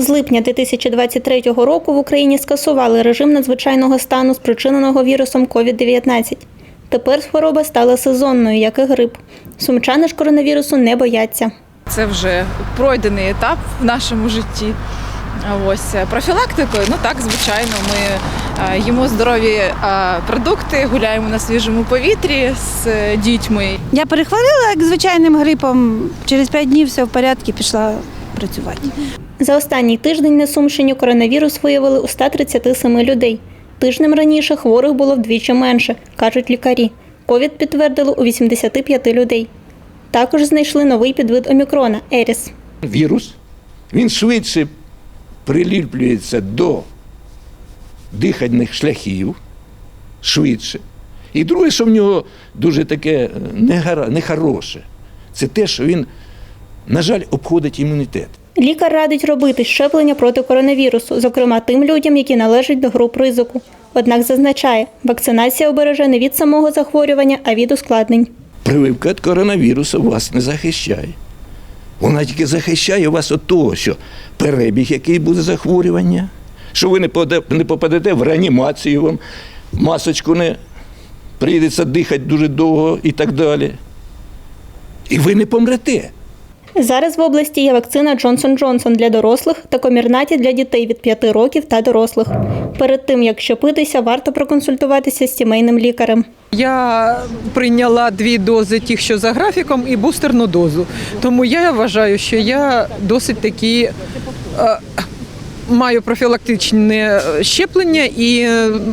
З липня 2023 року в Україні скасували режим надзвичайного стану, спричиненого вірусом COVID-19. Тепер хвороба стала сезонною, як і грип. Сумчани ж коронавірусу не бояться. Це вже пройдений етап в нашому житті. Ось е, профілактикою, ну так, звичайно, ми е, їмо здорові е, продукти, гуляємо на свіжому повітрі з дітьми. Я перехворіла як звичайним грипом. Через 5 днів все в порядку, пішла працювати. За останній тиждень на Сумщині коронавірус виявили у 137 людей. Тижнем раніше хворих було вдвічі менше, кажуть лікарі. Ковід підтвердили у 85 людей. Також знайшли новий підвид омікрона Еріс. вірус, він швидше приліплюється до дихальних шляхів, швидше. І друге, що в нього дуже таке е, нехороше, це те, що він, на жаль, обходить імунітет. Лікар радить робити щеплення проти коронавірусу, зокрема тим людям, які належать до груп ризику. Однак зазначає, вакцинація обереже не від самого захворювання, а від ускладнень. Прививка від коронавірусу вас не захищає. Вона тільки захищає вас від того, що перебіг, який буде захворювання, що ви не попадете в реанімацію, вам масочку не прийдеться дихати дуже довго і так далі. І ви не помрете. Зараз в області є вакцина Джонсон Джонсон для дорослих та комірнаті для дітей від 5 років та дорослих. Перед тим як щепитися, варто проконсультуватися з сімейним лікарем. Я прийняла дві дози тих, що за графіком, і бустерну дозу. Тому я вважаю, що я досить таки е, маю профілактичне щеплення і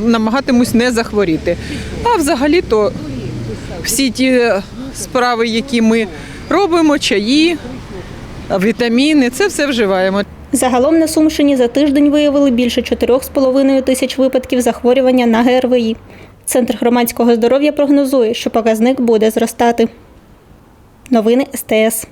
намагатимусь не захворіти. А взагалі-то всі ті справи, які ми робимо, чаї, вітаміни, це все вживаємо. Загалом на Сумщині за тиждень виявили більше 4,5 тисяч випадків захворювання на ГРВІ. Центр громадського здоров'я прогнозує, що показник буде зростати. Новини СТС.